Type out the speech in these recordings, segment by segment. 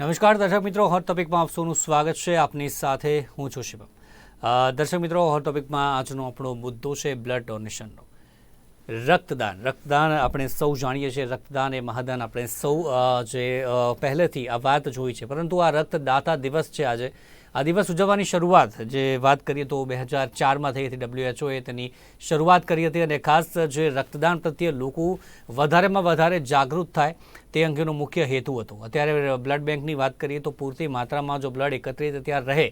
નમસ્કાર, દર્શક મિત્રો. હોટ ટોપિકમાં આપ સ્વાગત છે. આપની સાથે હું છું શિવમ. દર્શક મિત્રો હોટ ટોપિકમાં આજનો આપણો મુદ્દો છે બ્લડ ડોનેશનનો રક્તદાન. રક્તદાન આપણે સૌ જાણીએ છીએ. રક્તદાન એ મહાદાન. આપણે સૌ જે પહેલેથી આ વાત જોઈ છે. પરંતુ આ રક્તદાતા દિવસ છે આજે. આ દિવસ ઉજવવાની શરૂઆત, જે વાત કરીએ તો બે હજાર ચારમાં થઈ હતી ડબ્લ્યુએચઓએ તેની શરૂઆત કરી હતી અને ખાસ જે રક્તદાન પ્રત્યે લોકો વધારેમાં વધારે જાગૃત થાય તે અંગેનો મુખ્ય હેતુ હતો. અત્યારે બ્લડ બેંકની વાત કરીએ તો પૂરતી માત્રામાં જો બ્લડ એકત્રિત ત્યાં રહે,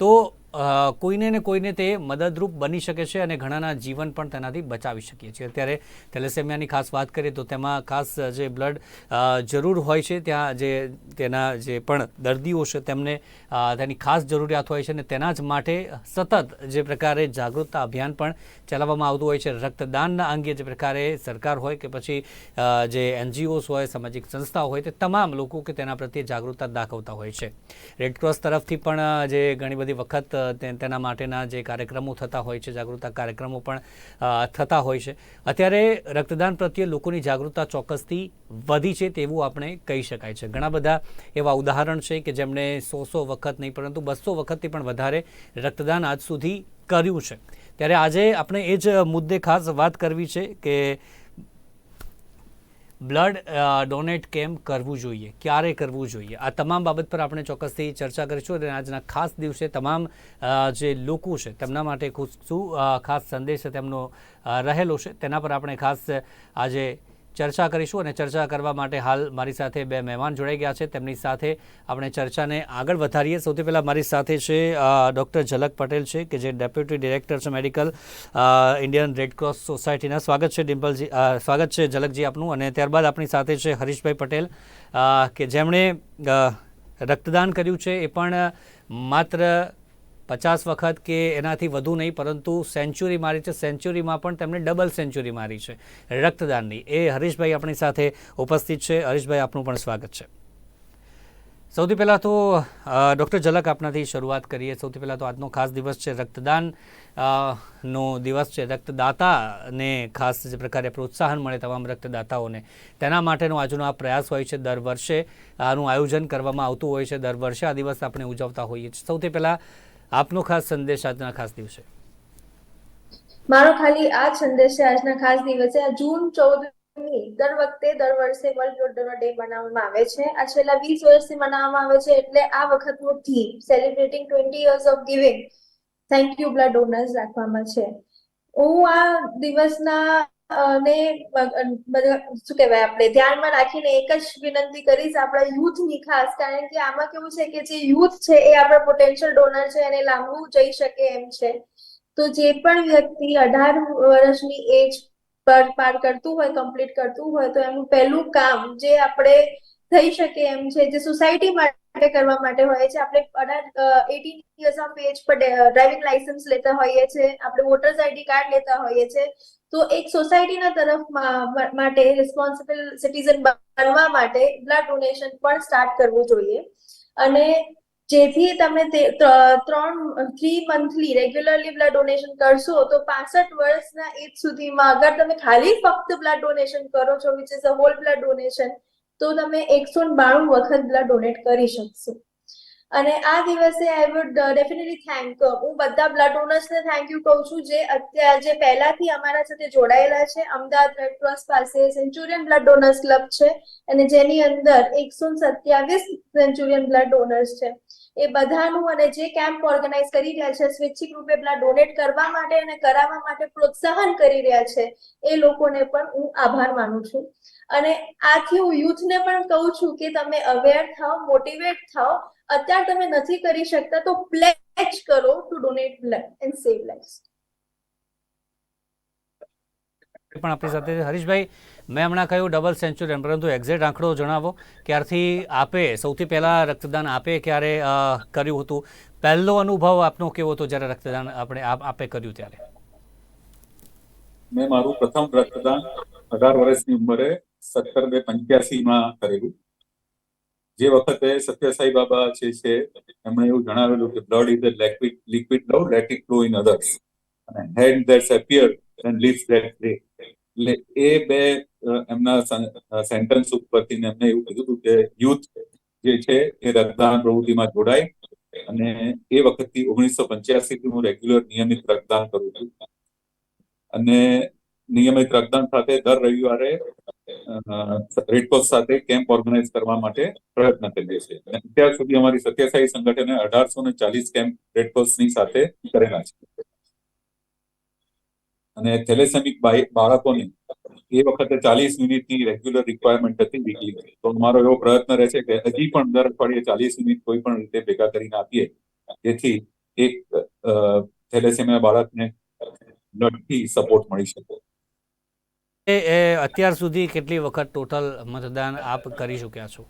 તો કોઈને ને કોઈને તે મદદરૂપ બની શકે છે અને ઘણાના જીવન પણ તેનાથી બચાવી શકીએ છીએ. અત્યારે થેલેસેમિયાની ખાસ વાત કરીએ તો તેમાં ખાસ જે બ્લડ જરૂર હોય છે, ત્યાં જે તેના જે પણ દર્દીઓ છે તેમને તેની ખાસ જરૂરિયાત હોય છે અને તેના જ માટે સતત જે પ્રકારે જાગૃતતા અભિયાન પણ ચલાવવામાં આવતું હોય છે. રક્તદાનના અંગે જે પ્રકારે સરકાર હોય કે પછી જે એનજીઓસ હોય, સામાજિક સંસ્થાઓ હોય તે તમામ લોકો કે તેના પ્રત્યે જાગૃતતા દાખવતા હોય છે. રેડક્રોસ તરફથી પણ જે ઘણી બધી વખત તેના માટેના જે કાર્યક્રમો થતા હોય છે, જાગૃતતા કાર્યક્રમો પણ થતા હોય છે. અત્યારે રક્તદાન પ્રત્યે લોકોની જાગૃતતા ચોક્કસથી વધી છે તેવું આપણે કહી શકાય છે. ઘણા બધા એવા ઉદાહરણ છે કે જેમણે સો સો વખત નહીં, પરંતુ બસો વખતથી પણ વધારે રક્તદાન આજ સુધી કર્યું છે. ત્યારે આજે આપણે એ જ મુદ્દે ખાસ વાત કરવી છે કે બ્લડ ડોનેટ કેમ કરવું જોઈએ? ક્યારે કરવું જોઈએ? આ તમામ બાબત પર આપણે ચોક્કસથી ચર્ચા કરીશું અને આજના ખાસ દિવસે તમામ જે લોકો છે તેમના માટે શું ખાસ સંદેશ તેમનો રહેલો છે. તેના પર આપણે ખાસ આજે ચર્ચા કરીશું અને ચર્ચા કરવા માટે હાલ મારી સાથે બે મહેમાન જોડાઈ ગયા છે. તેમની સાથે આપણે ચર્ચાને આગળ વધારીએ. સૌથી પહેલાં મારી સાથે છે ડૉક્ટર ઝલક પટેલ છે, કે જે ડેપ્યુટી ડિરેક્ટર છે મેડિકલ ઇન્ડિયન રેડક્રોસ સોસાયટીના. સ્વાગત છે ડિમ્પલજી સ્વાગત છે ઝલકજી આપનું. અને ત્યારબાદ આપણી સાથે છે હરીશભાઈ પટેલ કે જેમણે રક્તદાન કર્યું છે. એ પણ માત્ર પચાસ વખત કે એનાથી વધુ નહીં, પરંતુ સેન્ચુરી મારી છે. સેન્ચુરીમાં પણ તેમણે ડબલ સેન્ચુરી મારી છે. રક્તદાનની. એ હરીશભાઈ આપણી સાથે ઉપસ્થિત છે. હરીશભાઈ, આપનું પણ સ્વાગત છે. સૌથી પહેલાં તો ડૉક્ટર ઝલક આપનાથી શરૂઆત કરીએ. સૌથી પહેલાં તો આજનો ખાસ દિવસ છે રક્તદાન. નો દિવસ છે રક્તદાતાને ખાસ જે પ્રકારે પ્રોત્સાહન મળે તમામ રક્તદાતાઓને. તેના માટેનો આજનો આ પ્રયાસ હોય છે દર વર્ષે. આનું આયોજન કરવામાં આવતું હોય છે દર વર્ષે. આ દિવસ આપણે ઉજવતા હોઈએ છીએ. સૌથી પહેલાં આપનો ખાસ સંદેશ આજના ખાસ દિવસે? મારો ખાલી આ સંદેશ છે, આજના ખાસ દિવસે. આ જૂન ચૌદ દર વખતે દર વર્ષે વર્લ્ડ બ્લડ ડે મનાવવામાં આવે છે. આ છેલ્લા વીસ વર્ષથી મનાવવામાં આવે છે, એટલે આ વખતનું theme celebrating twenty years of giving thank you blood donors રાખવામાં છે. હું આ દિવસના ને શું કહેવાય, આપણે ધ્યાનમાં રાખીને એક જ વિનંતી કરીશ આપણા યુથની ખાસ, કારણ કે આમાં કેવું છે કે જે યુથ છે એ આપણા પોટેન્શિયલ ડોનર છે અને લાંબુ જઈ શકે એમ છે. તો જે પણ વ્યક્તિ અઢાર વર્ષની એજ પર પાર કરતું હોય કમ્પ્લીટ કરતું હોય, તો એનું પહેલું કામ જે આપણે થઈ શકે એમ છે, જે સોસાયટી માટે કરવા માટે હોય છે. આપણે અઢાર એટીન યર્સ ઓફ એજ પર ડ્રાઇવિંગ લાયસન્સ લેતા હોઈએ છીએ આપણે વોટર્સ આઈડી કાર્ડ લેતા હોઈએ છીએ તો એક સોસાયટીના તરફ માટે રિસ્પોન્સિબલ સિટીઝન બનવા માટે બ્લડ ડોનેશન પણ સ્ટાર્ટ કરવું જોઈએ. અને જેથી તમે ત્રણ three monthly regularly blood donation કરશો, તો પાસઠ વર્ષના એજ સુધીમાં અગર તમે ખાલી ફક્ત બ્લડ ડોનેશન કરો છો which is a whole blood donation તો તમે એકસો બાણું વખત બ્લડ ડોનેટ કરી શકશો. અને આ દિવસે આઈ વુડ ડેફિનેટલી થેન્ક હું બધા બ્લડ ડોનર્સને થેન્ક યુ કહું છું જે અત્યારે, જે પહેલાથી અમારા સાથે જોડાયેલા છે. અમદાવાદ રેડ પાસે સેન્ચુરિયન બ્લડ ડોનર્સ ક્લબ છે. અને જેની અંદર એકસો સત્યાવીસ સેન્ચુરિયન બ્લડ ડોનર્સ છે. એ બધાનું અને જે કેમ્પ ઓર્ગેનાઇઝ કરી રહ્યા છે, સ્વૈચ્છિક રૂપે પેલા ડોનેટ કરવા માટે અને કરાવવા માટે પ્રોત્સાહન કરી રહ્યા છે, એ લોકોને પણ હું આભાર માનું છું. અને આથી હું યુથને પણ કહું છું કે તમે અવેર થાઓ મોટિવેટ થાઓ. અત્યારે તમે નથી કરી શકતા તો પ્લેચ કરો to donate blood and save life પણ આપણી સાથે હરીશભાઈ મેં હમણાં કહ્યું ડબલ સેન્ચુરીયન પરંતુ એક્ઝેક્ટ આંકડો જણાવો. ક્યારથી આપે, સૌથી પહેલાં રક્તદાન આપે, ક્યારે કર્યું હતું? પહેલો અનુભવ આપનો કેવો હતો જ્યારે રક્તદાન આપણે આપ- કર્યું ત્યારે? મેં મારું પ્રથમ રક્તદાન અઢાર વર્ષની ઉંમરે સત્તર બે પંચ્યાસીમાં કરેલું. જે વખતે સત્યસાઈ બાબા જે છે, એમણે એવું જણાવેલું કે blood is a liquid liquid love let it flow in others અને hand that's appear and leaves that day એટલે એ બે એમના સેન્ટેન્સ ઉપરથી એમને એવું કીધું હતું કે યુથ જે છે એ રક્તદાન પ્રવૃત્તિમાં જોડાય અને એ વખતથી ઓગણીસો પંચ્યાસી થી હું રેગ્યુલર નિયમિત રક્તદાન કરું છું. અને નિયમિત રક્તદાન સાથે દર રવિવારે રેડક્રોસ સાથે કેમ્પ ઓર્ગેનાઇઝ કરવા માટે પ્રયત્ન કરીએ છીએ. અત્યાર સુધી અમારી સત્યસાઈ સંગઠને અઢારસો ને ચાલીસ કેમ્પ રેડક્રોસની સાથે કરેલા છે. અને થેલેસેમિક બાળકોને એ વખતે ચાલીસ મિનિટની રેગ્યુલર રિક્વાયરમેન્ટ હતી વીકલી તો અમારો એવો પ્રયત્ન રહે છે કે હજી પણ દર અઠવાડિયે ચાલીસ મિનિટ કોઈ પણ રીતે ભેગા કરીને આપીએ. જેથી એક થેલેસેમિયા બાળકને બ્લડથી સપોર્ટ મળી શકે. એ એ અત્યાર સુધી કેટલી વખત ટોટલ મતદાન આપ કરી ચૂક્યા છો?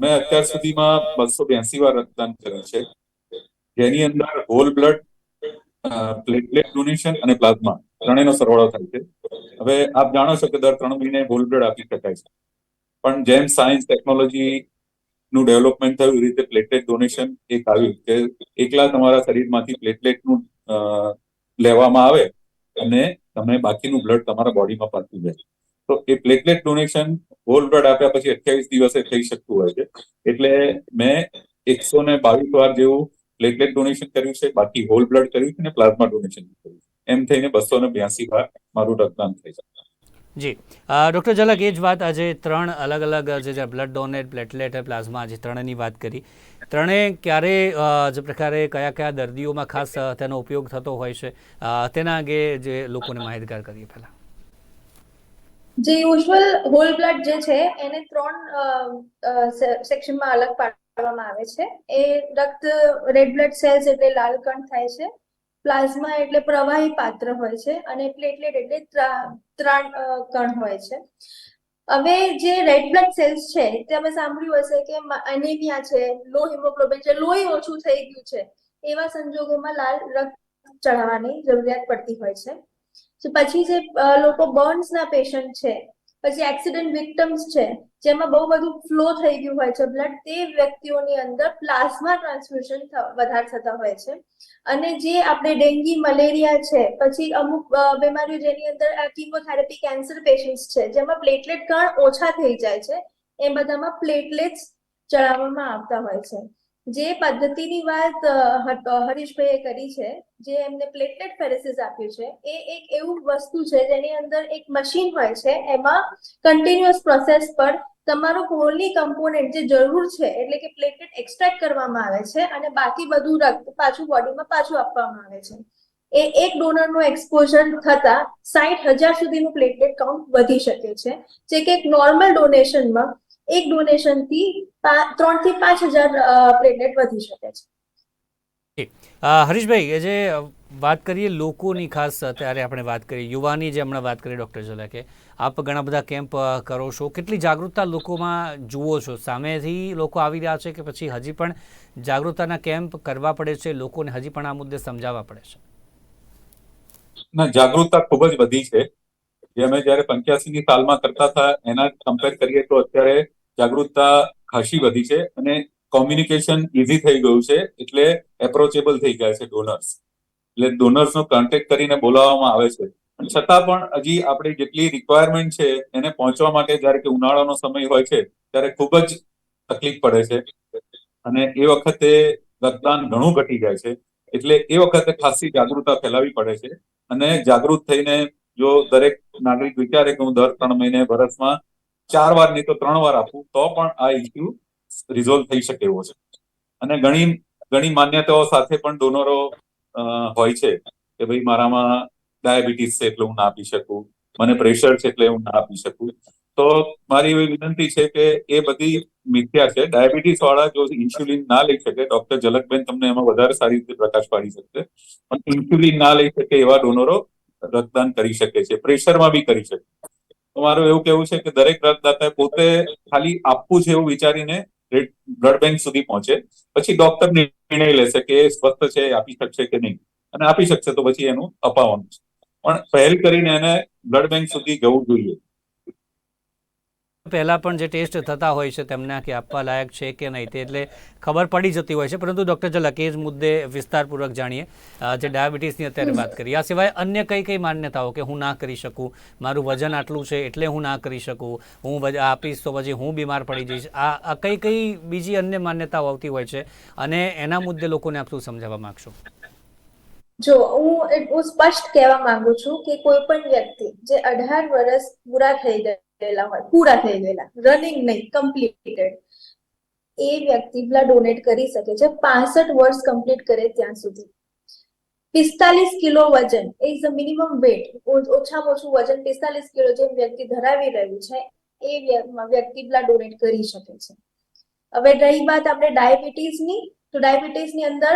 મેં અત્યાર સુધીમાં બસો બ્યાસી વાર રક્તદાન કર્યું છે. જેની અંદર હોલ બ્લડ પ્લેટલેટ ડોનેશન અને પ્લાઝમા ત્રણેયનો સરવાળો થાય છે. હવે આપ જાણો છો કે દર ત્રણ મહિને હોલ બ્લડ આપી શકાય છે. પણ જેમ સાયન્સ ટેકનોલોજી નું ડેવલપમેન્ટ થયું રીતે પ્લેટલેટ ડોનેશન એક આવ્યું કે એકલા તમારા શરીરમાંથી પ્લેટલેટનું લેવામાં આવે અને તમે બાકીનું બ્લડ તમારા બોડીમાં પાછું જાય. તો એ પ્લેટલેટ ડોનેશન હોલ બ્લડ આપ્યા પછી અઠ્યાવીસ દિવસે થઈ શકતું હોય છે. એટલે મેં એકસો ને બાવીસ વાર જેવું પ્લેટલેટ ડોનેશન કર્યું છે બાકી હોલ બ્લડ કર્યું છે અને પ્લાઝમા ડોનેશન કર્યું એમ થઈને બસો ને બ્યાસી વાર મારું રક્તદાન થઈ છે જી. ડૉક્ટર ઝલક એ જ વાત આજે ત્રણ અલગ અલગ જે બ્લડ ડોનેટ પ્લેટલેટ પ્લાઝમા જે ત્રણેયની વાત કરી. ત્રણેય ક્યારે જે પ્રકારે કયા કયા દર્દીઓમાં ખાસ તેનો ઉપયોગ થતો હોય છે? તેના અંગે જે લોકોને માહિતગાર કરીએ પહેલાં. જે યુઝ્યુઅલ હોલ બ્લડ જે છે એને ત્રણ સેક્શનમાં અલગ પાડવામાં આવે છે. એ રક્ત રેડ બ્લડ સેલ્સ એટલે લાલ કણ થાય છે. પ્લાઝમા એટલે પ્રવાહી પાત્ર હોય છે અને પ્લેટલેટ એટલે ત્રા- ત્રણ કણ હોય છે. હવે જે રેડ બ્લડ સેલ્સ છે તમે સાંભળ્યું હશે કે એનેમિયા છે લો હિમોગ્લોબિન છે, લોહી ઓછું થઈ ગયું છે. એવા સંજોગોમાં લાલ રક્ત ચઢાવવાની જરૂરિયાત પડતી હોય છે. પછી જે લોકો બર્ન્સના પેશન્ટ છે પછી એક્સિડન્ટ વિક્ટમ્સ છે, જેમાં બહુ બધું ફ્લો થઈ ગયું હોય છે બ્લડ તે વ્યક્તિઓની અંદર પ્લાઝમા ટ્રાન્સફ્યુઝન વધારે થતા હોય છે. અને જે આપણે ડેન્ગી મલેરિયા છે, પછી અમુક બીમારીઓ જેની અંદર કીમોથેરાપી કેન્સર પેશન્ટ્સ છે, જેમાં પ્લેટલેટ કણ ઓછા થઈ જાય છે, એ બધામાં પ્લેટલેટ્સ ચડાવવામાં આવતા હોય છે. જે પદ્ધતિની વાત હરીશભાઈએ કરી છે, જે એમને પ્લેટલેટ ફેરેસિસ આપ્યું છે, એ એક એવું વસ્તુ છે જેની અંદર એક મશીન હોય છે, એમાં કન્ટિન્યુઅસ પ્રોસેસ પર તમારું હોલની કમ્પોનેન્ટ જે જરૂર છે, એટલે કે પ્લેટલેટ એક્સટ્રેક્ટ કરવામાં આવે છે અને બાકી બધું રક્ત પાછું બોડીમાં પાછું આપવામાં આવે છે. એ એક ડોનરનું એક્સપોઝર થતા સાઠ હજાર સુધીનું પ્લેટલેટ કાઉન્ટ વધી શકે છે. જે કે એક નોર્મલ ડોનેશનમાં એક ડોનેશનથી ત્રણથી પાંચ હજાર પ્લેટલેટ વધી શકે છે. હરીશભાઈ જે વાત કરીએ લોકોની ખાસ અત્યારે આપણે વાત કરીએ યુવાની જે હમણાં વાત કરી ડૉક્ટર ઝલકે આપ ઘણા બધા કેમ્પ કરો છો. કેટલી જાગૃતતા લોકોમાં જુઓ છો? સામેથી લોકો આવી રહ્યા છે કે પછી હજી પણ જાગૃતતાના કેમ્પ કરવા પડે છે? લોકોને હજી પણ આ મુદ્દે સમજાવવા પડે છે? ના જાગૃતતા ખૂબ જ વધી છે. જે અમે જયારે પંચ્યાસી ની સાલમાં કરતા હતા, એના કમ્પેર કરીએ તો અત્યારે જાગૃતતા ખાસી વધી છે અને કોમ્યુનિકેશન ઇઝી થઈ ગયું છે એટલે એપ્રોચેબલ થઈ ગયા છે ડોનર્સ એટલે ડોનર્સનો કોન્ટેક્ટ કરીને બોલાવવામાં આવે છે. છતાં પણ હજી આપણી જેટલી રિક્વાયરમેન્ટ છે એને પહોંચવા માટે જ્યારે કે ઉનાળાનો સમય હોય છે, ત્યારે ખૂબ જ તકલીફ પડે છે. અને એ વખતે રક્તદાન ઘણું ઘટી જાય છે. એટલે એ વખતે ખાસી જાગૃતતા ફેલાવી પડે છે. અને જાગૃત થઈને જો દરેક નાગરિક વિચારે કે હું દર ત્રણ મહિને વર્ષમાં ચાર વાર નહીં તો ત્રણ વાર આપું, તો પણ આ ઇસ્યુ રિઝોલ્વ થઈ શકે એવો છે. અને ઘણી ઘણી માન્યતાઓ સાથે પણ ડોનરો હોય છે કે ભાઈ મારામાં ડાયાબિટીસ છે એટલે હું ના આપી શકું, મને પ્રેશર છે એટલે હું ના આપી શકું. તો મારી એવી વિનંતી છે કે એ બધી મિથ્યા છે. ડાયાબિટીસ વાળા જો ઇન્સ્યુલિન ના લઈ શકે ડોક્ટર ઝલકબેન તમને એમાં વધારે સારી રીતે પ્રકાશ પાડી શકશે. પણ ઇન્સ્યુલિન ના લઈ શકે એવા ડોનરો રક્તદાન કરી શકે છે, પ્રેશરમાં બી કરી શકે તો મારું એવું કેવું છે કે દરેક રક્તદાતાએ પોતે ખાલી આપવું છે એવું વિચારીને બ્લડ બેંક સુધી પહોંચે. પછી ડોક્ટર નિર્ણય લેશે કે સ્વસ્થ છે આપી શકશે કે નહીં. અને આપી શકશે તો પછી એનું અપાવવાનું છે. પણ પહેલ કરીને એને બ્લડ બેંક સુધી જવું જોઈએ. પહેલાં પણ જે ટેસ્ટ થતા હોય છે તેમના કે આપવા લાયક છે કે નહીં તે એટલે ખબર પડી જતી હોય છે. પરંતુ ડૉક્ટર ઝલક એ મુદ્દે વિસ્તારપૂર્વક જાણીએ જે ડાયાબિટીસની અત્યારે વાત કરી આ સિવાય અન્ય કઈ કઈ માન્યતાઓ કે હું ના કરી શકું, મારું વજન આટલું છે એટલે હું ના કરી શકું, હું આપીશ તો પછી હું બીમાર પડી જઈશ, આ કઈ કઈ બીજી અન્ય માન્યતાઓ આવતી હોય છે અને એના મુદ્દે લોકોને આપ શું સમજાવવા માંગશો? જો, હું એટલું સ્પષ્ટ કહેવા માંગુ છું કે કોઈ પણ વ્યક્તિ જે અઢાર વર્ષ પૂરા થઈ ગયેલા હોય, પૂરા થઈ ગયેલા રનિંગ નહીં કમ્પ્લીટેડ એ વ્યક્તિ બ્લડ ડોનેટ કરી શકે છે, પાસઠ વર્ષ કમ્પ્લીટ કરે ત્યાં સુધી. પિસ્તાલીસ કિલો વજન ઇઝ અ મિનિમમ વેટ ઓછામાં ઓછું વજન પિસ્તાલીસ કિલો જે વ્યક્તિ ધરાવી રહ્યું છે, એ વ્યક્તિ બ્લડ ડોનેટ કરી શકે છે. હવે રહી વાત આપણે ડાયાબિટીસની તો ડાયાબિટીસની અંદર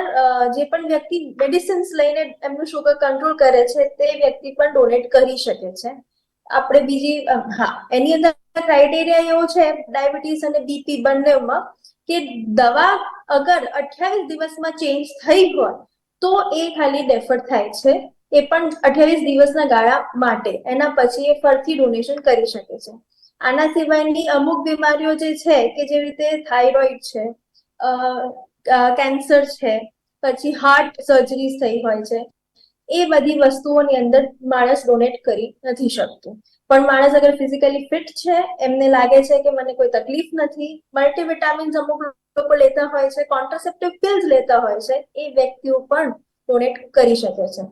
જે પણ વ્યક્તિ મેડિસિન્સ લઈને એમનું શુગર કંટ્રોલ કરે છે, તે વ્યક્તિ પણ ડોનેટ કરી શકે છે. આપણે બીજી હા, એની અંદર ક્રાઇટેરિયા એવો છે ડાયાબિટીસ અને બીપી બંનેમાં કે દવા અગર અઠ્યાવીસ દિવસમાં ચેન્જ થઈ હોય, તો એ ખાલી ડેફર થાય છે. એ પણ અઠ્યાવીસ દિવસના ગાળા માટે. એના પછી એ ફરીથી ડોનેશન કરી શકે છે. આના સિવાયની અમુક બીમારીઓ જે છે, કે જેવી રીતે થાઇરોઇડ છે કેન્સર છે, પછી હાર્ટ સર્જરી થઈ હોય છે. એ બધી વસ્તુઓની અંદર માણસ ડોનેટ કરી નથી શકતું. પણ માણસ અગર ફિઝિકલી ફિટ છે, એમને લાગે છે કે મને કોઈ તકલીફ નથી મલ્ટીવિટામિન્સ અમુક લોકો લેતા હોય છે કોન્ટ્રાસેપ્ટિવ પિલ્સ લેતા હોય છે, એ વ્યક્તિઓ પણ ડોનેટ કરી શકે છે.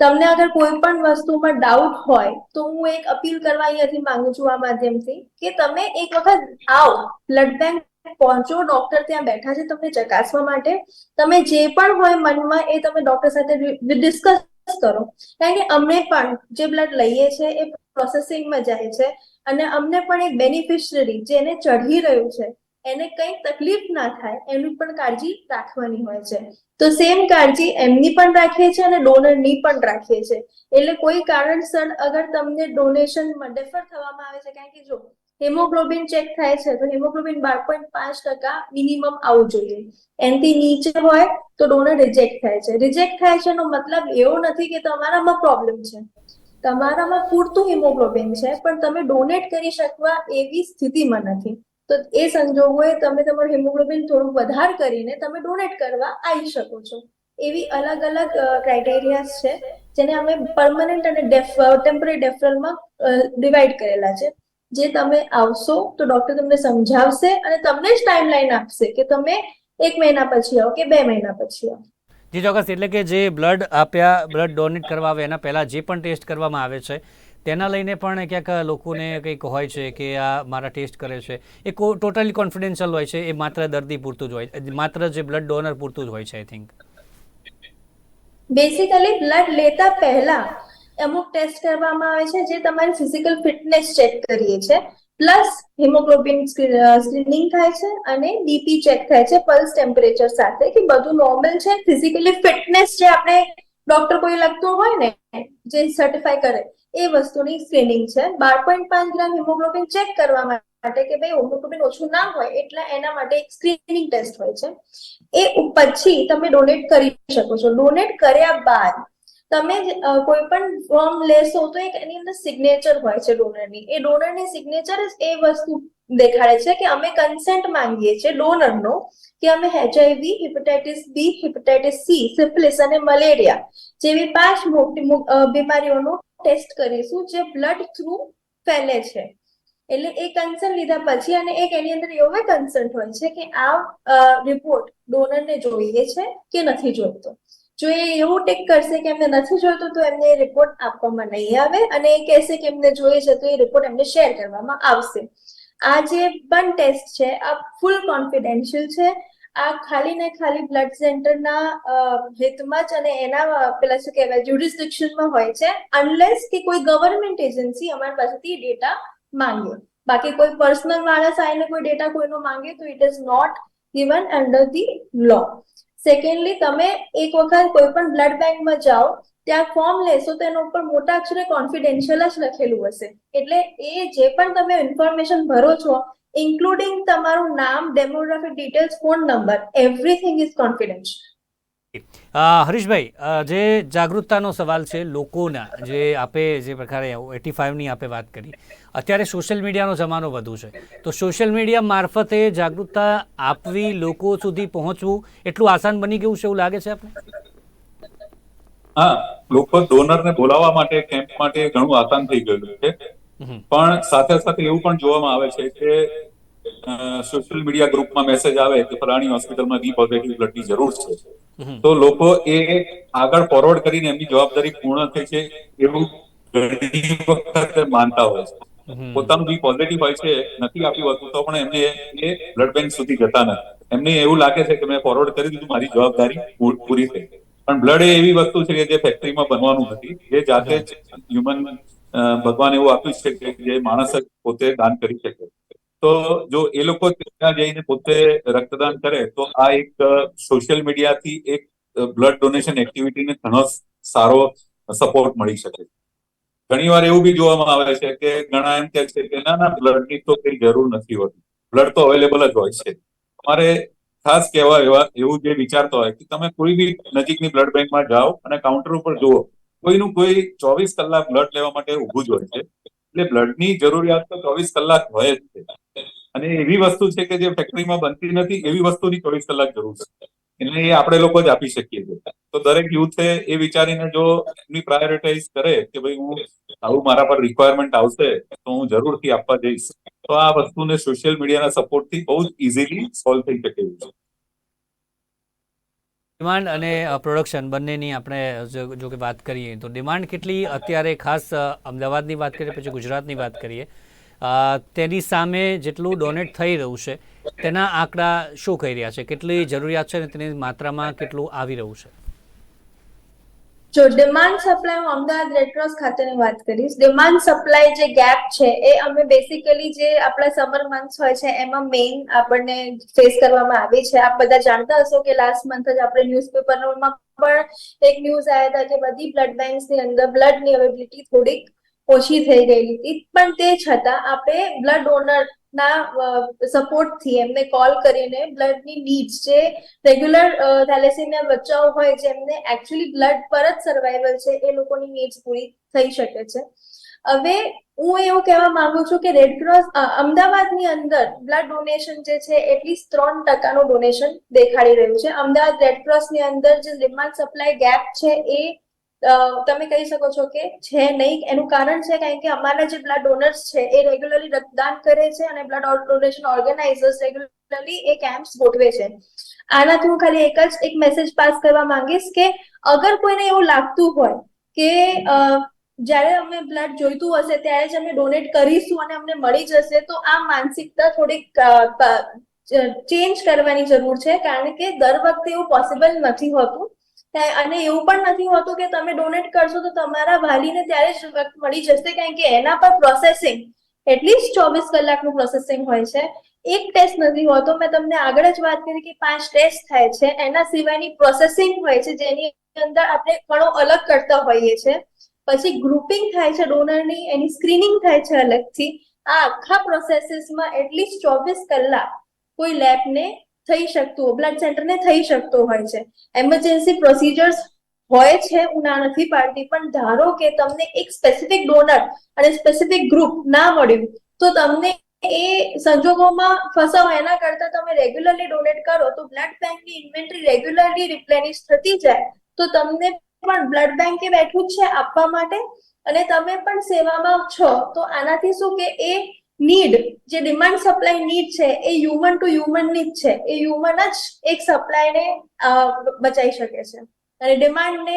તમને અગર કોઈ પણ વસ્તુમાં ડાઉટ હોય, તો હું એક અપીલ કરવા અહીંયાથી માંગુ છું આ માધ્યમથી, કે તમે એક વખત આવો બ્લડ બેંક પહોંચો ડોક્ટર ત્યાં બેઠા છે તમને ચકાસવા માટે. તમે જે પણ હોય મનમાં એ તમે ડોક્ટર સાથે ડિસ્કસ કરો. કારણ કે અમને પણ જે બ્લડ લઈએ છે એ પ્રોસેસિંગમાં જાય છે અને અમને પણ એક બેનિફિશિયરી જેને ચઢી રહ્યું છે, એને કંઈ તકલીફ ના થાય એની પણ કાળજી રાખવાની હોય છે. તો સેમ કાળજી એમની પણ રાખીએ છીએ અને ડોનરની પણ રાખીએ છીએ. એટલે કોઈ કારણસર અગર તમને ડોનેશન ડેફર થવામાં આવે છે, કારણ કે જો હિમોગ્લોબિન ચેક થાય છે, તો હિમોગ્લોબિન બાર પોઈન્ટ પાંચ ટકા મિનિમમ આવવું જોઈએ. એનથી નીચે હોય તો ડોનર રિજેક્ટ થાય છે. રિજેક્ટ થાય છે એનો મતલબ એવો નથી કે તમારામાં પ્રોબ્લેમ છે. તમારામાં પૂરતું હિમોગ્લોબિન છે, પણ તમે ડોનેટ કરી શકવા એવી સ્થિતિમાં નથી. તો એ સંજોગોએ તમે તમારું હિમોગ્લોબિન થોડું વધાર કરીને તમે ડોનેટ કરવા આવી શકો છો. એવી અલગ અલગ ક્રાઇટેરિયાસ છે, જેને અમે પરમનન્ટ અને ટેમ્પરરી ડેફરલમાં ડિવાઈડ કરેલા છે. જે તમે આવશો તો ડોક્ટર તમને સમજાવશે અને તમને જ ટાઈમલાઈન આપશે કે તમે એક મહિના પછી આવો કે બે મહિના પછી આવો. જે ચોક્કસ. એટલે કે જે બ્લડ આપ્યા બ્લડ ડોનેટ કરવા આવે એના પહેલાં જે પણ ટેસ્ટ કરવામાં આવે છે તેના લઈને પણ ક્યાંક લોકોને કંઈક હોય છે કે આ મારા ટેસ્ટ કરે છે. એ ટોટલી કોન્ફિડેન્શિયલ હોય છે એ માત્ર દર્દી પૂરતું જ હોય માત્ર જે બ્લડ ડોનર પૂરતું જ હોય છે આઈ થિંક બેસિકલી બ્લડ લેતા પહેલા અમુક ટેસ્ટ કરવામાં આવે છે જે તમારી ફિઝિકલ ફિટનેસ ચેક કરીએ છે. પ્લસ હિમોગ્લોબિન સ્ક્રીનિંગ થાય છે અને બીપી ચેક થાય છે પલ્સ ટેમ્પરેચર સાથે કે બધું નોર્મલ છે. ફિઝિકલી ફિટનેસ જે આપણે ડોક્ટર કોઈ લગતું હોય ને, જે સર્ટિફાઈ કરે, એ વસ્તુની સ્ક્રીનિંગ છે. બાર પોઈન્ટ પાંચ ગ્રામ હિમોગ્લોબિન ચેક કરવા માટે કે ભાઈ હિમોગ્લોબિન ઓછું ના હોય એટલે એના માટે એક સ્ક્રીનિંગ ટેસ્ટ હોય છે. એ પછી તમે ડોનેટ કરી શકો છો. ડોનેટ કર્યા બાદ તમે કોઈ પણ ફોર્મ લેશો તો એક એની અંદર સિગ્નેચર હોય છે ડોનરની એ ડોનરની સિગ્નેચર એ વસ્તુ દેખાડે છે કે અમે કન્સેન્ટ માંગીએ છીએ ડોનરનો કે અમે HIV hepatitis B hepatitis C syphilis અને મલેરિયા જેવી પાંચ મોટી બીમારીઓનો ટેસ્ટ કરીશું જે બ્લડ થ્રુ ફેલે છે. એટલે એ કન્સર્ન લીધા પછી અને એક એની અંદર એવો કન્સર્ન હોય છે કે આ રિપોર્ટ ડોનરને જોઈએ છે કે નથી જોઈતો. જો એ એવું ટેક કરશે કે એમને નથી જોઈતું, તો એમને રિપોર્ટ આપવામાં નહીં આવે અને એ કહેશે કે એમને જોઈએ છે, તો એ રિપોર્ટ એમને શેર કરવામાં આવશે. આ જે પણ ટેસ્ટ છે, આ ફૂલ કોન્ફિડેન્શિયલ છે. આ ખાલી ને ખાલી બ્લડ સેન્ટરના હિતમાં જ અને એના પેલા શું કહેવાય જ્યુરિસ્ડિક્શનમાં હોય છે અનલેસ કે કોઈ ગવર્મેન્ટ એજન્સી અમારી પાસેથી ડેટા માંગે. બાકી કોઈ પર્સનલ વાળા આવીને કોઈ ડેટા કોઈનો માંગે, તો it is not even under the law secondly તમે એક વખત કોઈ પણ બ્લડ બેંકમાં જાઓ, ત્યાં ફોર્મ લેશો, તો એના ઉપર મોટા અક્ષરે કોન્ફિડેન્શિયલ જ લખેલું હશે. એટલે એ જે પણ તમે ઇન્ફોર્મેશન ભરો છો ઇન્ક્લુડિંગ તમારું નામ demographic details phone number everything is confidential Harishbhai જે જાગૃતતાનો સવાલ છે લોકોના જે આપે જે પ્રકારે એટી ફાઇવની આપે વાત કરી અત્યારે સોશિયલ મીડિયાનો જમાનો વધુ છે. તો સોશિયલ મીડિયા મારફતે જાગૃતતા આપવી લોકો સુધી પહોંચવું એટલું આસાન બની ગયું છે એવું લાગે છે આપને? હા લોકો ડોનરને બોલાવવા માટે કેમ્પ માટે ઘણું આસાન થઈ ગયું છે. પણ સાથે સાથે એવું પણ જોવામાં આવે છે કે સોશિયલ મીડિયા ગ્રુપમાં મેસેજ આવે કે ફલાણી હોસ્પિટલમાં બી પોઝિટિવ બ્લડની જરૂર છે. તો લોકો એ આગળ ફોરવર્ડ કરીને એમની જવાબદારી પૂર્ણ થઈ છે એવું ઘણી વખત માનતા હોય છે. પોતાનું બી પોઝિટિવ હોય છે નથી આપ્યું હોતું તો પણ એમને એ બ્લડ બેંક સુધી જતા નથી. એમને એવું લાગે છે કે મેં ફોરવર્ડ કરી દીધું મારી જવાબદારી પૂરી થઈ. પણ બ્લડ એ એવી વસ્તુ છે કે જે ફેક્ટરીમાં બનવાનું નથી જે જાતે જ હ્યુમન ભગવાન એવું આપ્યું છે કે જે માણસ પોતે દાન કરી શકે. તો જો એ લોકો ત્યાં જઈને પોતે રક્તદાન કરે, તો આ એક સોશિયલ મીડિયાથી એક બ્લડ ડોનેશન એક્ટિવિટીને ઘણો સારો સપોર્ટ મળી શકે ઘણીવાર ઘણી વાર એવું બી જોવામાં આવે છે કે ઘણા એમ કે છે કે ના ના બ્લડની તો કઈ જરૂર નથી હોતી. બ્લડ તો અવેલેબલ જ હોય છે. તમારે ખાસ કહેવા એવા, એવું જે વિચારતો હોય કે તમે કોઈ બી નજીકની બ્લડ બેંકમાં જાઓ અને કાઉન્ટર ઉપર જુઓ. કોઈનું કોઈ ચોવીસ કલાક બ્લડ લેવા માટે ઊભું જ હોય છે. એટલે બ્લડની જરૂરિયાત તો ચોવીસ કલાક હોય જ છે. અને એવી વસ્તુ છે કે જે ફેક્ટરીમાં બનતી નથી, એવી વસ્તુની ચોવીસ કલાક જરૂર છે. એટલે એ આપણે લોકો જ આપી શકીએ છીએ. તો દરેક યુથે એ વિચારીને જો એમની પ્રાયોરિટાઇઝ કરે કે ભાઈ હું આવું મારા પર રિક્વાયરમેન્ટ આવશે, તો હું જરૂરથી આપવા જઈશ. તો આ વસ્તુને સોશિયલ મીડિયાના સપોર્ટથી બહુ જ ઇઝીલી સોલ્વ થઈ શકે એવું છે. ડિમાન્ડ અને પ્રોડક્શન બંનેની આપણે જો કે વાત કરીએ તો ડિમાન્ડ કેટલી અત્યારે ખાસ અમદાવાદની વાત કરીએ, પછી ગુજરાતની વાત કરીએ તેની સામે જેટલું ડોનેટ થઈ રહ્યું છે, તેના આંકડા શું કહી રહ્યા છે? કેટલી જરૂરિયાત છે અને તેની માત્રામાં કેટલું આવી રહ્યું છે? જો ડિમાન્ડ સપ્લાય હું અમદાવાદ રેડક્રોસ ખાતેની વાત કરીશ ડિમાન્ડ સપ્લાય જે ગેપ છે, એ અમે બેસિકલી જે આપણા સમર મંથ્સ હોય છે, એમાં મેઇન આપણને ફેસ કરવામાં આવે છે. આપ બધા જાણતા હશો કે લાસ્ટ મંથ જ આપણે ન્યૂઝપેપરમાં પણ એક ન્યૂઝ આવ્યા હતા કે બધી બ્લડ બેંક્સની અંદર બ્લડની અવેબિલિટી થોડીક ઓછી થઈ ગયેલી હતી. પણ તે છતાં આપણે બ્લડ ડોનર ના સપોર્ટથી એમને કોલ કરીને બ્લડની નીડ્સ જે રેગ્યુલર થેલેસેમિયા બચ્ચાઓ હોય જેમને એકચ્યુઅલી બ્લડ પર જ સર્વાઈવલ છે, એ લોકોની નીડ્સ પૂરી થઈ શકે છે. હવે હું એવું કહેવા માંગુ છું કે રેડક્રોસ અમદાવાદની અંદર બ્લડ ડોનેશન જે છે, એટલીસ્ટ ત્રણ ટકાનું ડોનેશન દેખાડી રહ્યું છે. અમદાવાદ રેડક્રોસની અંદર જે ડિમાન્ડ સપ્લાય ગેપ છે, એ તમે કહી શકો છો કે છે નહીં. એનું કારણ છે કારણ કે અમારા જે બ્લડ ડોનર્સ છે એ રેગ્યુલરલી રક્તદાન કરે છે અને બ્લડ ડોનેશન ઓર્ગેનાઇઝર્સ રેગ્યુલરલી એ કેમ્પ્સ ગોઠવે છે. આનાથી હું ખાલી એક જ, એક મેસેજ પાસ કરવા માંગીશ કે અગર કોઈને એવું લાગતું હોય કે જ્યારે અમને બ્લડ જોઈતું હશે ત્યારે જ અમે ડોનેટ કરીશું અને અમને મળી જશે, તો આ માનસિકતા થોડીક ચેન્જ કરવાની જરૂર છે. કારણ કે દર વખતે એવું પોસિબલ નથી હોતું. અને એવું પણ નથી હોતું કે તમે ડોનેટ કરશો તો તમારા વાલીને ત્યારે જ મળી જશે, કારણ કે એના પર પ્રોસેસિંગ એટલીસ્ટ ચોવીસ કલાકનું પ્રોસેસિંગ હોય છે. એક ટેસ્ટ નથી હોતો. મેં તમને આગળ જ વાત કરી કે પાંચ ટેસ્ટ થાય છે. એના સિવાયની પ્રોસેસિંગ હોય છે, જેની અંદર આપણે ઘણો અલગ કરતા હોઈએ છે પછી ગ્રુપિંગ થાય છે ડોનરની એની સ્ક્રીનિંગ થાય છે અલગથી. આ આખા પ્રોસેસીસમાં એટલીસ્ટ ચોવીસ કલાક કોઈ લેબને થઈ શકતું બ્લડ સેન્ટરને થઈ શકતો હોય છે. એમરજન્સી પ્રોસિજર્સ હોય છે હું ના નથી પાડતી પણ ધારો કે તમને એક સ્પેસિફિક ડોનર અને સ્પેસિફિક ગ્રુપ ના મળ્યું, તો તમને એ સંજોગોમાં ફસાવો એના કરતા તમે રેગ્યુલરલી ડોનેટ કરો, તો બ્લડ બેંકની ઇન્વેન્ટરી રેગ્યુલરલી રિપ્લેનિશ થતી જાય, તો તમને પણ બ્લડ બેંકે બેઠું છે આપવા માટે, અને તમે પણ સેવામાં છો, તો આનાથી શું કે એ નીડ જે ડિમાન્ડ સપ્લાય નીડ છે, એ હ્યુમન ટુ હ્યુમનની જ છે. એ હ્યુમન જ એક સપ્લાયને બચાવી શકે છે. અને ડિમાન્ડને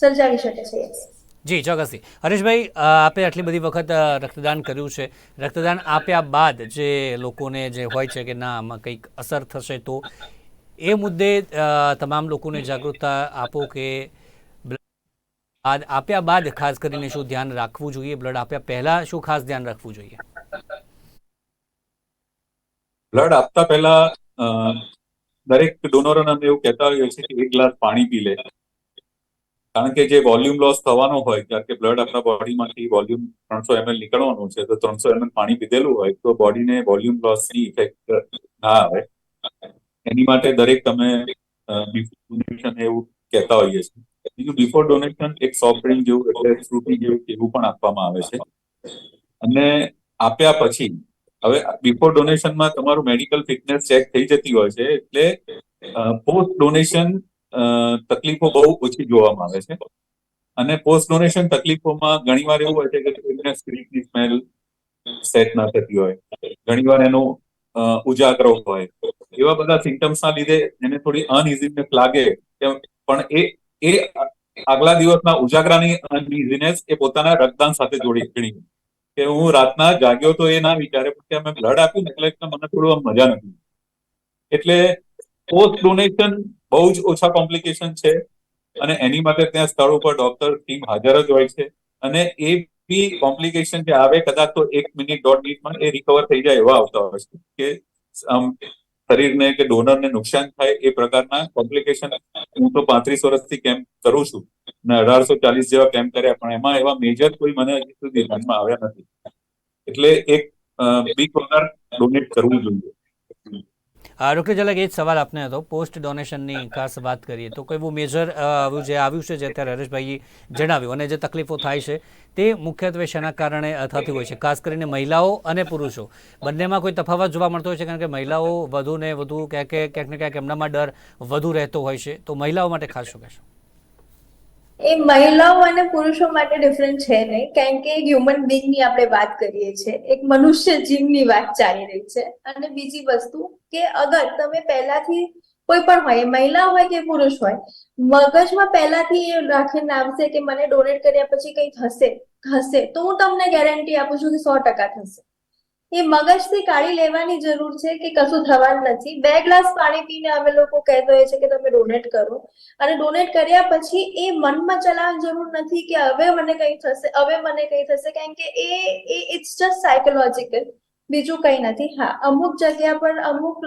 સર્જાવી શકે છે જી, ચોક્કસથી. હરેશભાઈ આપે આટલી બધી વખત રક્તદાન કર્યું છે. રક્તદાન આપ્યા બાદ જે લોકોને જે હોય છે કે ના, આમાં કંઈક અસર થશે તો, એ મુદ્દે તમામ લોકોને જાગૃતતા આપો કે બાદ આપ્યા બાદ ખાસ કરીને શું ધ્યાન રાખવું જોઈએ? બ્લડ આપ્યા પહેલા શું ખાસ ધ્યાન રાખવું જોઈએ? બ્લડ આપતા પહેલા દરેક ડોનરોને એવું કહેતા હોઈએ છીએ કે એક ગ્લાસ પાણી પી લે. કારણ કે જે વોલ્યુમ લોસ થવાનો હોય કારણ કે બ્લડ આપણા બોડીમાંથી વોલ્યુમ ત્રણસો એમએલ નીકળવાનું છે, તો ત્રણસો એમએલ પાણી પીધેલું હોય, તો બોડીને વોલ્યુમ લોસની ઇફેક્ટ ના આવે. એની માટે દરેક તમે એવું કહેતા હોઈએ છીએ. બીજું બિફોર ડોનેશન એક સોફ્ટ ડ્રિંક જેવું એટલે ફ્રૂટી જેવું એવું પણ આપવામાં આવે છે. અને આપ્યા પછી, હવે બિફોર ડોનેશનમાં તમારું મેડિકલ ફિટનેસ ચેક થઈ જતી હોય છે એટલે પોસ્ટ ડોનેશન તકલીફો બહુ ઓછી જોવામાં આવે છે. અને પોસ્ટ ડોનેશન તકલીફોમાં ઘણીવાર એવું હોય છે કે કોઈને સ્ક્રીનની સ્મેલ સેટ ના થતી હોય. ઘણીવાર એનો ઉજાગરો હોય. એવા બધા સિમ્ટમ્સના લીધે એને થોડી અનઇઝીનેસ લાગે. પણ એ એ આગલા દિવસના ઉજાગરાની અનઇઝીનેસ એ પોતાના રક્તદાન સાથે જોડી ગણી. કે હું રાતના જાગ્યો તો એ ના વિચારે, પણ મેં બ્લડ આપ્યું ને એટલે મને થોડું મજા નથી. એટલે પોસ્ટ ડોનેશન બહુ જ ઓછા કોમ્પ્લિકેશન છે અને એની માટે ત્યાં સ્થળ ઉપર ડોક્ટર ટીમ હાજર જ હોય છે. અને એ બી કોમ્પ્લિકેશન જે આવે, કદાચ તો એક મિનિટ, દોઢ મિનિટમાં એ રિકવર થઈ જાય એવા આવતા હોય છે. કે શરીરને કે ડોનરને નુકસાન થાય એ પ્રકારના કોમ્પ્લિકેશન હું તો પાંત્રીસ વર્ષથી કેમ્પ કરું છું અને અઢારસો ચાલીસ જેવા કેમ્પ કર્યા, પણ એમાં એવા મેજર કોઈ મને હજી સુધી ધ્યાનમાં આવ્યા નથી. એટલે એક બિગ પ્રકાર ડોનેટ કરવું જોઈએ. ડૉક્ટર ઝલક, એ જ સવાલ આપને હતો. પોસ્ટ ડોનેશનની ખાસ વાત કરીએ તો કોઈ એવું મેજર આવ્યું જે આવ્યું છે, જે અત્યારે હરેશભાઈએ જણાવ્યું અને જે તકલીફો થાય છે, તે મુખ્યત્વે શેના કારણે થતી હોય છે? ખાસ કરીને મહિલાઓ અને પુરુષો. બંનેમાં કોઈ તફાવત જોવા મળતો હોય છે? કારણ કે મહિલાઓ વધુ ને વધુ ક્યાંક ક્યાંક ને ક્યાંક એમનામાં ડર વધુ રહેતો હોય છે. તો મહિલાઓ માટે ખાસ શું કહેશો? એ મહિલાઓ અને પુરુષો માટે ડિફરન્ટ છે નહીં. કારણ કે એક હ્યુમન બિંગની આપણે વાત કરીએ છીએ, એક મનુષ્ય જીવની વાત ચાલી રહી છે. અને બીજી વસ્તુ કે અગર તમે પહેલાથી કોઈ પણ હોય મહિલા હોય કે પુરુષ હોય, મગજમાં પહેલાથી એ રાખીને આવશે કે મને ડોનેટ કર્યા પછી કંઈ થશે હશે, તો હું તમને ગેરંટી આપું છું કે સો ટકા થશે. એ મગજથી કાઢી લેવાની જરૂર છે કે કશું થવાનું નથી. બે ગ્લાસ પાણી પીને અમે લોકો કહેતો હોય છે કે તમે ડોનેટ કરો. અને ડોનેટ કર્યા પછી એ મનમાં ચલાવવાની જરૂર નથી કે હવે મને કંઈ થશે, હવે મને કંઈ થશે. કારણ કે એ એ ઇટ્સ જસ્ટ સાયકોલોજીકલ બીજું કંઈ નથી. હા, અમુક જગ્યા પર અમુક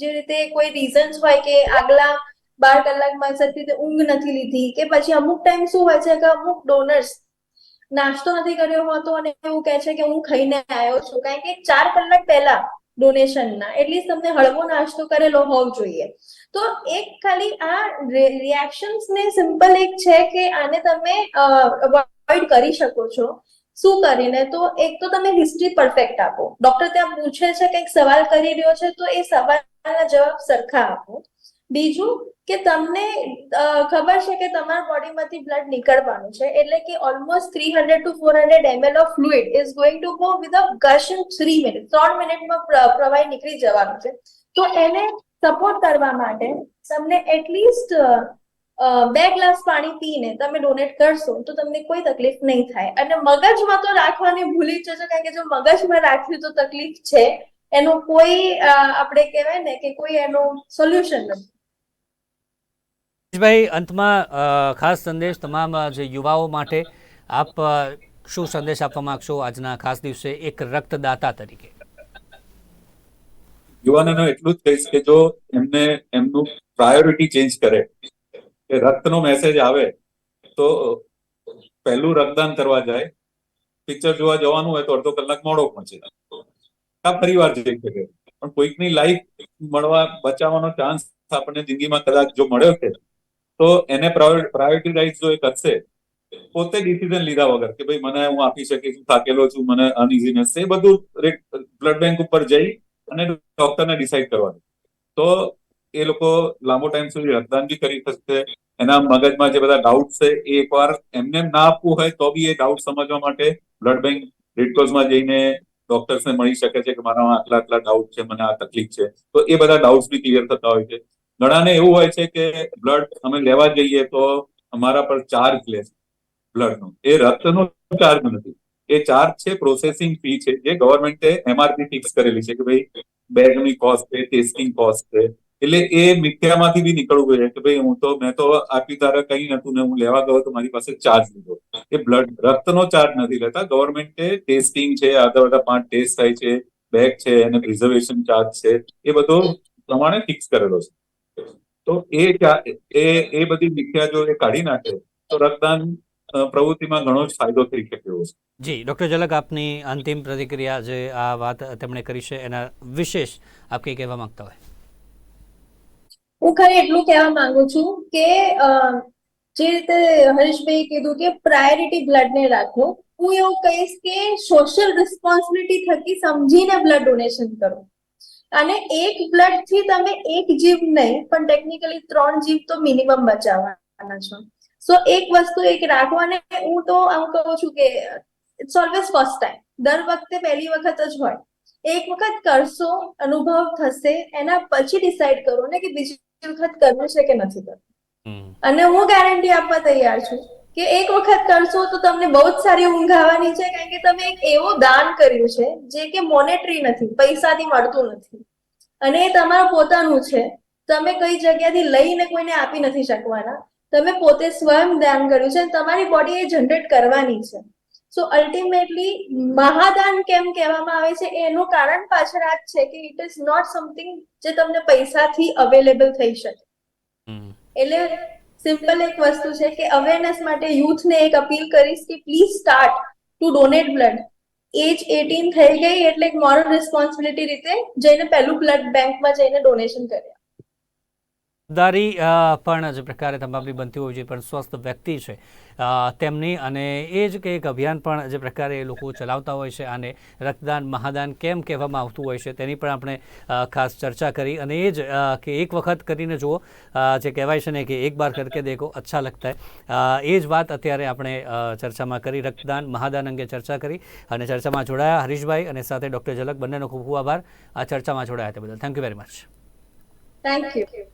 જે રીતે કોઈ રીઝન્સ હોય કે આગલા બાર કલાકમાં સરખી રીતે ઊંઘ નથી લીધી કે પછી અમુક ટાઈમ શું હોય છે કે અમુક ડોનર્સ નાસ્તો નથી કર્યો હોતો અને એવું કહે છે કે હું ખાઈને આવ્યો છું. કારણ કે ચાર કલાક પહેલા ડોનેશનના એટલીસ્ટ તમને હળવો નાસ્તો કરેલો હોવો જોઈએ. તો એક ખાલી આ રિએક્શન્સ ને સિમ્પલ એક છે કે આને તમે અવોઇડ કરી શકો છો. શું કરીને? તો એક તો તમે હિસ્ટ્રી પરફેક્ટ આપો. ડોક્ટર ત્યાં પૂછે છે, કંઈક સવાલ કરી રહ્યો છે, તો એ સવાલના જવાબ સરખા આપો. બીજું કે તમને ખબર છે કે તમારા બોડીમાંથી બ્લડ નીકળવાનું છે એટલે કે almost three hundred to four hundred ML of fluid is going to go with a gush three minute ત્રણ મિનિટમાં પ્ર- પ્રવાહી નીકળી જવાનું છે. તો એને સપોર્ટ કરવા માટે તમને એટલીસ્ટ બે ગ્લાસ પાણી પીને તમે ડોનેટ કરશો તો તમને કોઈ તકલીફ નહીં થાય. અને મગજમાં તો રાખવાની ભૂલી જ જશો કારણ કે જો મગજમાં રાખ્યું તો તકલીફ છે. એનું કોઈ આપણે કહેવાય ને કે કોઈ એનું સોલ્યુશન નથી. ભાઈ અંતમાં ખાસ સંદેશ તમામ જે યુવાઓ માટે આપ શું સંદેશ આપવા માંગશો આજના ખાસ દિવસે એક રક્તદાતા તરીકે? યુવાનોને એટલું જ કહીશ કે જો એમને એમનું પ્રાયોરિટી ચેન્જ કરે, કે રક્તનો મેસેજ આવે, તો પહેલું રક્તદાન કરવા જાય. પિક્ચર જોવા જવાનું હોય તો અડધો કલાક મોડો પહોંચે. આ પરિવાર જઈ શકે. પણ કોઈકની લાઈફ મળવા બચાવવાનો ચાન્સ આપણને જિંદગીમાં કદાચ જો મળ્યો છે તો એને પ્રાયોરિટીઝ જો એ કરશે, પોતે ડિસિઝન લીધા વગર કે ભાઈ મને હું આપી શકીશ, હું થાકેલો છું, મને અનઇઝીનેસ એ બધું બ્લડ બેંક ઉપર જઈ અને ડોક્ટરને ડિસાઈડ કરવાનું. તો એ લોકો લાંબો ટાઈમ સુધી રક્તદાન બી કરી શકશે. એના મગજમાં જે બધા ડાઉટ છે, એ એકવાર એમને એમ ના આપવું હોય તો બી એ ડાઉટ સમજવા માટે બ્લડ બેંક રેડક્રોસમાં જઈને ડોક્ટર્સને મળી શકે છે કે મારામાં આટલા આટલા ડાઉટ છે, મને આ તકલીફ છે. તો એ બધા ડાઉટ્સ બી ક્લિયર થતા હોય છે. ઘણાને એવું હોય છે કે બ્લડ અમે લેવા જઈએ તો અમારા પર ચાર્જ લે છે બ્લડનો એ રક્તનો ચાર્જ નથી. એ ચાર્જ છે પ્રોસેસિંગ ફી છે, જે ગવર્મેન્ટે એમઆરપી ફિક્સ કરેલી છે કે ભાઈ બેગની કોસ્ટ છે ટેસ્ટિંગ કોસ્ટ છે. એટલે એ મિથ્યામાંથી બી નીકળવું જોઈએ કે ભાઈ હું તો, મેં તો આપી તારા કઈ નતું ને હું લેવા ગયો તો મારી પાસે ચાર્જ લીધો. એ બ્લડ રક્તનો ચાર્જ નથી લેતા. ગવર્મેન્ટે ટેસ્ટિંગ છે આધા બધા પાંચ ટેસ્ટ થાય છે બેગ છે અને પ્રિઝર્વેશન ચાર્જ છે, એ બધો પ્રમાણે ફિક્સ કરેલો છે. તો એ એ એ બધી મિથ્યા જો એ કાઢી નાખે તો રક્તદાન પ્રવૃત્તિમાં ઘણો જ ફાયદો થઈ શકે એવો છે. જી ડોક્ટર ઝલક આપની અંતિમ પ્રતિક્રિયા જે આ વાત તેમણે કરી છે એના વિશેષ આપ કંઈ કહેવા માંગતા હોય? હું ખાલી એટલું કહેવા માંગુ છું કે અ, જે રીતે હરીશભાઈ કીધું કે પ્રાયોરિટી બ્લડને રાખો હું એવું કહીશ કે સોશિયલ રિસ્પોન્સિબિલિટી થકી સમજીને બ્લડ ડોનેશન કરો. અને એક બ્લડથી તમે એક જીવ નહીં પણ ટેકનિકલી ત્રણ જીવ તો મિનિમમ બચાવવાના છો. સો એક વસ્તુ એક રાખો અને હું તો આમ કહું છું કે ઇટ્સ ઓલવેઝ ફર્સ્ટ ટાઈમ દર વખતે પહેલી વખત જ હોય. એક વખત કરશો અનુભવ થશે એના પછી ડિસાઈડ કરો ને કે બીજી વખત કરવું છે કે નથી કરવું. અને હું ગેરંટી આપવા તૈયાર છું. કે એક વખત કરશો તો તમને બહુ જ સારી ઊંઘ આવવાની છે કારણ કે તમે એક એવું દાન કર્યું છે જે કે મોનેટરી નથી પૈસાથી મળતું નથી. અને એ તમારું પોતાનું છે. તમે કઈ જગ્યાથી લઈને કોઈને આપી નથી શકવાના. તમે પોતે સ્વયં દાન કર્યું છે અને તમારી બોડી એ જનરેટ કરવાની છે. સો અલ્ટિમેટલી મહાદાન કેમ કહેવામાં આવે છે? એનું કારણ પાછળ આ જ છે કે ઇટ ઇઝ નોટ સમથિંગ જે તમને પૈસાથી અવેલેબલ થઈ શકે. એટલે સિમ્પલ એક વસ્તુ છે કે અવેરનેસ માટે યુથને એક અપીલ કરીશ કે please start to donate blood age eighteen થઈ ગઈ એટલે એક મોરલ રિસ્પોન્સિબિલિટી રીતે જઈને પહેલું બ્લડ બેંકમાં જઈને ડોનેશન કર્યા જવાબદારી પણ જે પ્રકારે તમામની બનતી હોય છે, પણ સ્વસ્થ વ્યક્તિ છે તેમની. અને એ જ કે એક અભિયાન પણ જે પ્રકારે લોકો ચલાવતા હોય છે અને રક્તદાન, મહાદાન કેમ કહેવામાં આવતું હોય છે તેની પણ આપણે ખાસ ચર્ચા કરી. અને એ જ કે એક વખત કરીને જુઓ જે કહેવાય છે ને કે એક બાર કરકે દેખો, અચ્છા લગતા હૈ. એ જ વાત અત્યારે આપણે ચર્ચામાં કરી, રક્તદાન, મહાદાન અંગે ચર્ચા કરી અને ચર્ચામાં જોડાયા હરીશભાઈ અને સાથે ડૉક્ટર ઝલક. બંનેનો ખૂબ ખૂબ આભાર. આ ચર્ચામાં જોડાયા તે બદલ. Thank you very much thank you